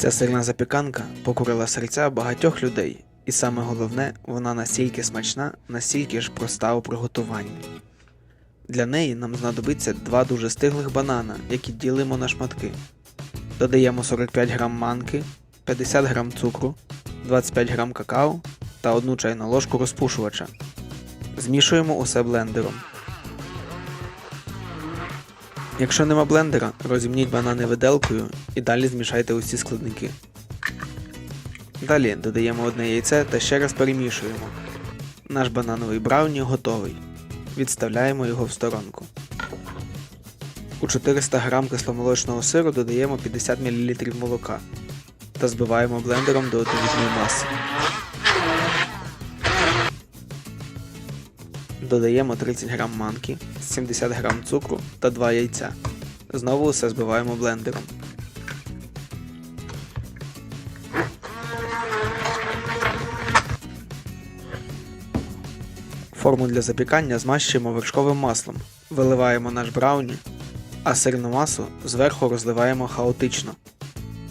Ця сирна запіканка покорила серця багатьох людей, і саме головне, вона настільки смачна, настільки ж проста у приготуванні. Для неї нам знадобиться два дуже стиглих банана, які ділимо на шматки. Додаємо 45 г манки, 50 г цукру, 25 г какао та 1 чайну ложку розпушувача. Змішуємо усе блендером. Якщо нема блендера, розімніть банани виделкою і далі змішайте усі складники. Далі додаємо одне яйце та ще раз перемішуємо. Наш банановий брауні готовий. Відставляємо його в сторонку. У 400 г кисломолочного сиру додаємо 50 мл молока та збиваємо блендером до однорідної маси. Додаємо 30 г манки, 70 г цукру та 2 яйця. Знову все збиваємо блендером. Форму для запікання змащуємо вершковим маслом, виливаємо наш брауні, а сирну масу зверху розливаємо хаотично.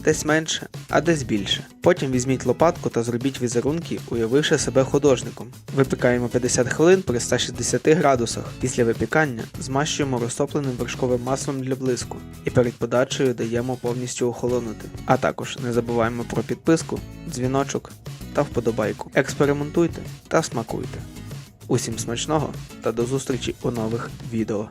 Десь менше, а десь більше. Потім візьміть лопатку та зробіть візерунки, уявивши себе художником. Випікаємо 50 хвилин при 160 градусах. Після випікання змащуємо розтопленим вершковим маслом для блиску і перед подачею даємо повністю охолонути. А також не забуваємо про підписку, дзвіночок та вподобайку. Експериментуйте та смакуйте. Усім смачного та до зустрічі у нових відео.